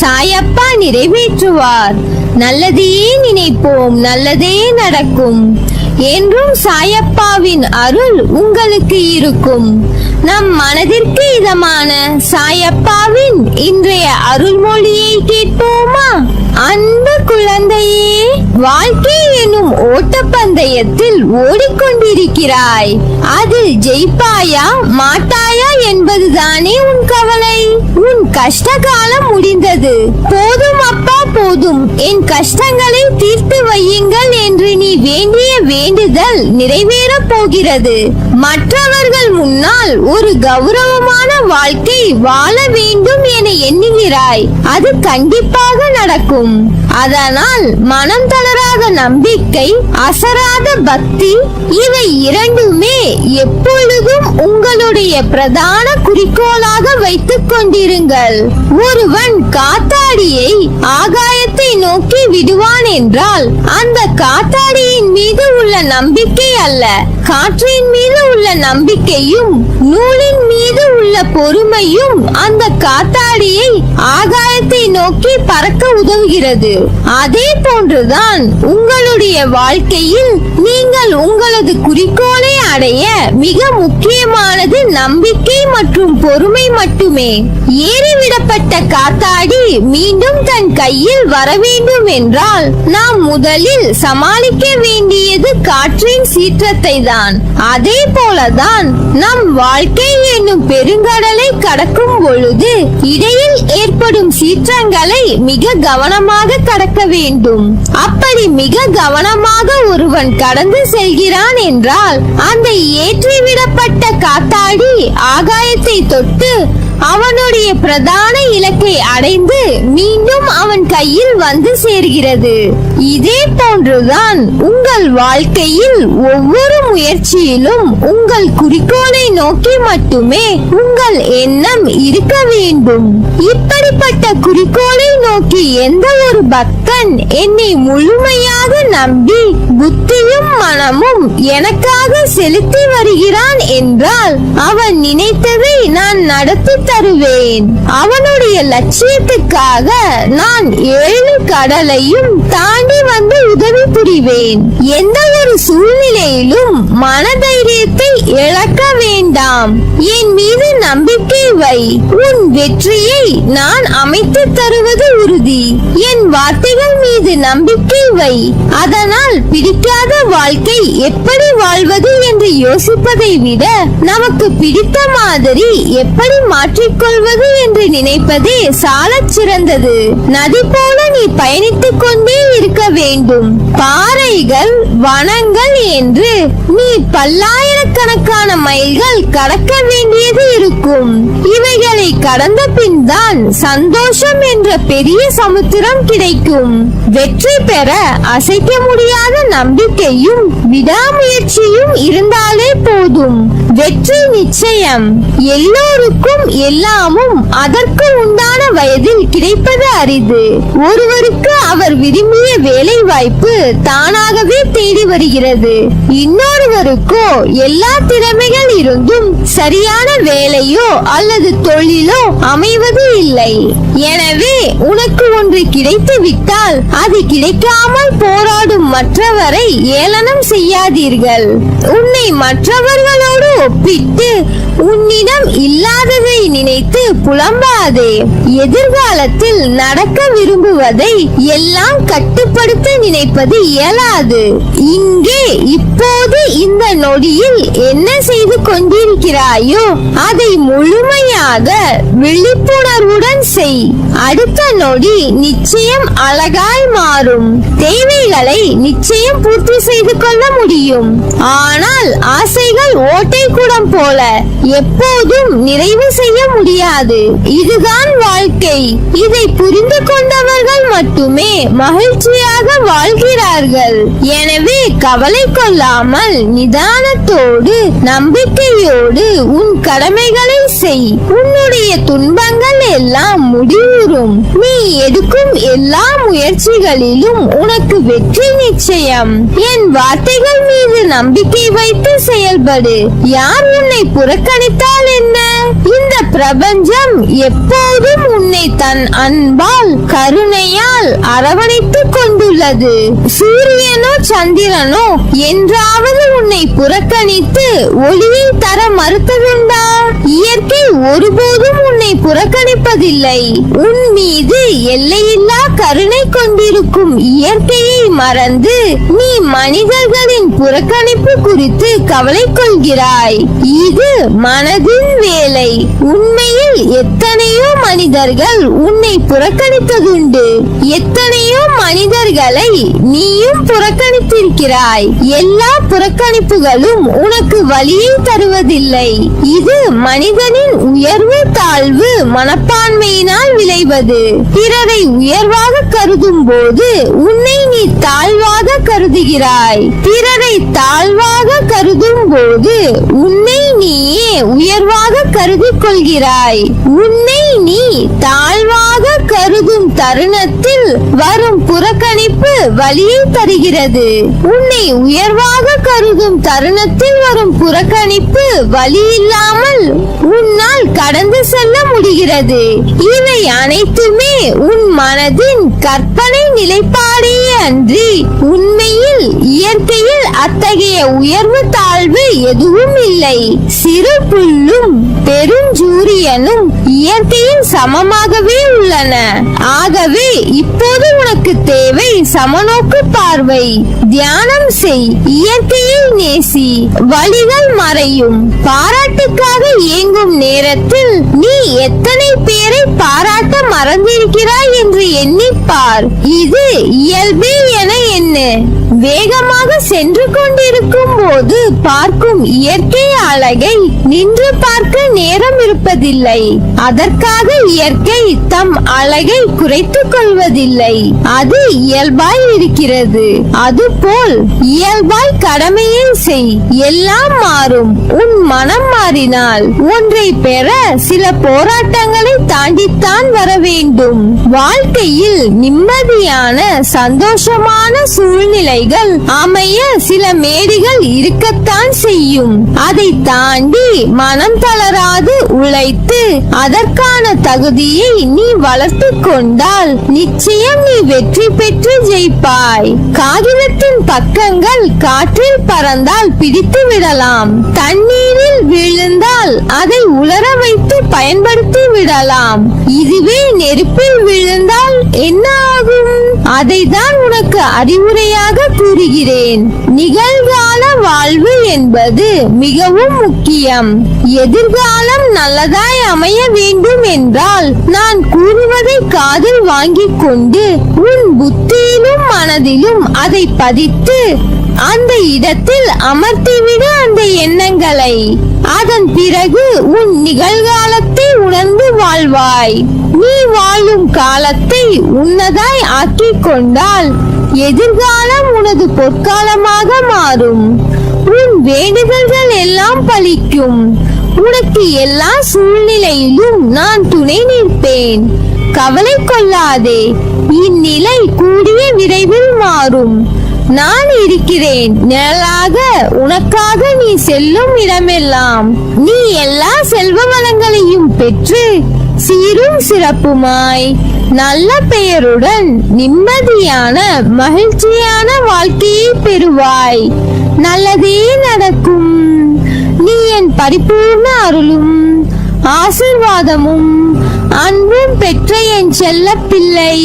சாயப்பா நிறைவேற்றுவார். நல்லதையே நினைப்போம் நல்லதே நடக்கும். என்றும் சாயப்பாவின் அருள் உங்களுக்கு இருக்கும். நம் மனதிற்கு இதமான சாயப்பாவின் இன்றைய அருள்மொழியை கேட்போமா? அன்பு குழந்தையே வாழ்க்கை எனும் ஓட்டப்பந்தயத்தில் ஓடிக்கொண்டிருக்கிறாய். அதில் ஜெயிப்பாயா மாட்டாயா என்பதுதானே உன் கவலை? உன் கஷ்ட காலம் முடிந்தது. போதும் அப்பா போதும். என் கஷ்டங்களை தீர்த்து வையுங்கள் என்று நீ வேண்டிய வேண்டுதல் நிறைவேறப் போகிறது. மற்றவர்கள் முன்னால் ஒரு கௌரவமான வாழ்க்கை வாழ வேண்டும் என எண்ணுகிறாய். அது கண்டிப்பாக நடக்கும். அதனால் மனம் தளராத நம்பிக்கை அசராத பக்தி இவை இரண்டுமே எப்பொழுதும் உங்களுடைய பிரதான குறிக்கோளாக வைத்துக் கொண்டிருங்கள். ஒருவன் காத்தாடியை ஆக என்றால் அந்த காத்தாடியின் மீது உள்ள நம்பிக்கை அல்ல. காற்றின் மீது உள்ள நம்பிக்கையும் நூலின் மீது உள்ள பொறுமையும் அந்த காத்தாடியை ஆகாயத்தை நோக்கி பறக்க உதவுகிறது. அதே போன்றுதான் உங்களுடைய வாழ்க்கையில் நீங்கள் உங்களது குறிக்கோளை அடைய மிக முக்கியமானது நம்பிக்கை மற்றும் பொறுமை மட்டுமே. ஏறிவிடப்பட்ட காத்தாடி மீண்டும் தன் கையில் வர வேண்டும் என்றால் நாம் முதலில் சமாளிக்க வேண்டியது காற்றின் சீற்றத்தை தான் அதே போலதான் நம் வாழ்க்கை என்னும் பெருங்கடலை கடக்கும் பொழுது இடையில் ஏற்படும் சீற்றங்களை மிக கவனமாக கடக்க வேண்டும். அப்படி மிக கவனமாக ஒருவன் கடந்து செல்கிறான் என்றால் அந்த ஏற்றிவிடப்பட்ட காத்தாடி ஆகாயத்தை தொட்டு அவனுடைய பிரதான இலக்கை அடைந்து மீண்டும் அவன் கையில் வந்து சேர்கிறது. இதே போன்றுதான் உங்கள் வாழ்க்கையில் ஒவ்வொரு முயற்சியிலும் உங்கள் குறிக்கோளை நோக்கி மட்டுமே உங்கள் எண்ணம் இருக்க வேண்டும். இப்படிப்பட்ட குறிக்கோளை நோக்கி எந்த ஒரு பக்தன் என்னை முழுமையாக நம்பி புத்தியும் மனமும் எனக்காக செலுத்தி வருகிறான் என்றால் அவன் நினைத்ததை நான் நடத்தி தருவேன். அவனுடைய லட்சியத்துக்காக நான் ஏழு கடலையும் தாண்டி வந்து உதவி புரிவேன். எந்த ஒரு சூழ்நிலையிலும் மனதை இழக்க வேண்டாம். என் மீது நம்பிக்கை வை. உன் வெற்றியை நான் அமைத்து தருவது உறுதி. என் வார்த்தைகள் மீது நம்பிக்கை வை. அதனால் பிடிக்காத வாழ்க்கை எப்படி வாழ்வது என்று யோசிப்பதை விட நமக்கு பிடித்த மாதிரி எப்படி மாற்றிக்கொள்வது என்று நினைப்பதே சாலச் சிறந்தது. நதி போல நீ பயணித்துக் கொண்டே இருக்க வேண்டும். பாறைகள் வனங்கள் என்று நீ பல்லாயிரக்க மைல்கள் கடக்க வேண்டியது இருக்கும். இவைகளை கடந்த பின் தான் சந்தோஷம் என்ற பெரிய சமுத்திரம் கிடைக்கும். வெற்றி பெற அசைக்க முடியாத நம்பிக்கையும் விடாமுயற்சியும் இருந்தாலே போதும். வெற்றி நிச்சயம். எல்லோருக்கும் எல்லாமும் அதற்கு உண்டான வயதில் கிடைப்பது அரிது. ஒருவருக்கு அவர் விரும்பிய வேலை வாய்ப்பு தானாகவே தேடி வருகிறது. இன்னொருவருக்கோ எல்லா திறமைகள் இருந்தும் சரியான வேலையோ அல்லது தொழிலோ அமைவது இல்லை. எனவே உனக்கு ஒன்று கிடைத்து விட்டால் அது கிடைக்காமல் போராடும் மற்றவரை ஏளனம் செய்யாதீர்கள். உன்னை மற்றவர்களோடு ஒப்பிட்டு உன்னிடம் இல்லாததை நினைத்து புலம்பாதே. எதிர்காலத்தில் நடக்க விரும்புவதை எல்லாம் கட்டுப்படுத்த நினைப்பது இயலாது. இங்கே இப்போது இந்த நொடியில் என்ன செய்து கொண்டிருக்கிறாயோ அதை முழுமையாக விழிப்புணர்வுடன் செய். அடுத்த நொடி நிச்சயம் அழகாய் மாறும். தேவைகளை நிச்சயம் பூர்த்தி செய்து கொள்ள முடியும். ஆனால் ஆசைகள் ஓட்டை குடம் போல. எப்போதும் நிறைவு செய்ய முடியாது. இதுதான் வாழ்க்கை. இதை புரிந்து கொண்டவர்கள் மட்டுமே மகிழ்ச்சியாக வாழ்கிறார்கள். எனவே கவலை கொள்ளாமல் நிதானத்தோடு நம்பிக்கையோடு உன் கடமைகளை செய். உன்னுடைய துன்பங்கள் எல்லாம் முடிவுறும். நீ எடுக்கும் எல்லா முயற்சிகளிலும் உனக்கு வெற்றி நிச்சயம். என் வார்த்தைகள் மீது நம்பிக்கை வைத்து செயல்படு. யார் உன்னை கணித்தால் என்ன? இந்த பிரபஞ்சம் எப்போதும் உன்னை தன் அன்பால் கருணையால் அரவணைத்துக் கொண்டுள்ளது. சூரியனோ சந்திரனோ என்றாவது உன்னை புறக்கணித்து ஒளியை தர மறுத்ததுண்டா? இயற்கை ஒருபோதும் உன்னை புறக்கணிப்பதில்லை. உன் மீது எல்லையில்லா கருணை கொண்டிருக்கும் இயற்கையை மறந்து நீ மனிதர்களின் புறக்கணிப்பு குறித்து கவலை கொள்கிறாய். இது மனதின் வேலை. உண்மையில் எத்தனையோ மனிதர்கள் உன்னை புறக்கணித்ததுண்டு. எத்தனையோ மனிதர்களை நீயும் புறக்கணித்திருக்கிறாய். எல்லா புறக்கணிப்புகளும் உனக்கு வழியை தருவதில்லை. இது மனிதனின் உயர்வு தாழ்வு மனப்பான்மையினால் விளைவது. பிறரை உயர்வாக கருதும் போது உன்னை நீ தாழ்வாக கருதுகிறாய். பிறரை தாழ்வாக கருதும் போது உன்னை நீயே உயர்வாக கருதி கொள்கிறாய் உன்னை நீ தாழ்வாக கருதும் தருணத்தில் வரும் புறக்கணிப்பு வழியை தருகிறது. உன்னை உயர்வாக கருதும் தருணத்தில் வரும் புறக்கணிப்பு வழி இல்லாமல் உன்னால் கடந்து செல்ல முடிகிறது. இவை அனைத்துமே உன் மனதின் கற்பனை நிலைப்பாடே அன்றி உண்மையில் இயற்கையில் அத்தகைய உயர்வு தாழ்வு எதுவும் இல்லை. சிறு புல்லும் பெருஞ்சூரியனும் இயற்கையின் சமமாகவே உள்ளன. ஆகவே இப்போது உனக்கு தேவை சமநோக்கு பார்வை. தியானம் செய் இயற்கையை நேசி வழிகள் மறையும். பாராட்டுக்காக இயங்கும் நேரத்தில் நீ எத்தனை பேரை பாராட்ட மறந்திருக்கிறாய் என்று எண்ணிப்பார் இது இயல்பே என எண்ணு. வேகமாக சென்று கொண்டிருக்கும் போது பார்க்கும் இயற்கை அழகை நின்று பார்க்க நேரம் இருப்பதில்லை. அதற்காக இயற்கை தம் அழகை குறைத்துக் கொள்வதில்லை. அது இயல்பாய் இருக்கிறது. அதுபோல் இயல்பாய் கடமையை செய். எல்லாம் மாறும். உன் மனம் மாறினால் ஒன்றை பெற சில போராட்டங்களை தாண்டித்தான் வர வேண்டும். வாழ்க்கையில் நிம்மதியான சந்தோஷமான சூழ்நிலைகள் அமைய சில மேடுகள் இருக்கத்தான் செய்யும். அதை தாண்டி மனம் தளராது உழைத்து அதற்கான தகுதியை நீ வளர்த்து கொண்டால் நிச்சயம் நீ வெற்றி பெற்று ஜெயிப்பாய். காகிதத்தின் பக்கங்கள் காற்றில் பறந்தால் பிடித்து விடலாம். தண்ணீரில் விழுந்தால் அதை உலர வைத்து பயன்படுத்தி விடலாம். இதுவே நெருப்பில் விழுந்தால் என்ன ஆகும்? அதை தான் உனக்கு அறிவுரையாக கூறுகிறேன். நிகழ்கால வாழ்வு என்பது மிகவும் முக்கியம். எதிர்காலம் நல்லதாய் அமைய வேண்டும் என்றால் நான் கூறுவதை காதில் வாங்கிக் கொண்டு உன் புத்தியிலும் மனதிலும் அதை பதித்து அந்த இடத்தில் அமர்த்திவிடு அந்த எண்ணங்களை. அதன் பிறகு உன் நிகழ்காலத்தை உணர்ந்து வாழ்வாய். நீ வாழும் காலத்தை உன்னதாய் ஆக்கிக் கொண்டால் எதிர்காலம் உனது பொற்காலமாக மாறும். உன் வேண்டுதல்கள் எல்லாம் பலிக்கும் உனக்கு எல்லா சூழ்நிலையிலும் நான் துணை நிற்பேன். கவலை கொள்ளாதே இந்நிலை கூடிய விரைவில் மாறும். நான் இருக்கிறேன் நிழலாக உனக்காக நீ செல்லும் இடமெல்லாம். நீ எல்லா செல்வ வளங்களையும் பெற்று சீரும் சிறப்புமாய். நல்ல பெயருடன் நிம்மதியான மகிழ்ச்சியான வாழ்க்கையை பெறுவாய். நல்லதே நடக்கும். நீ என் பரிபூர்ண அருளும் ஆசிர்வாதமும் அன்பும் பெற்ற என் செல்ல பிள்ளை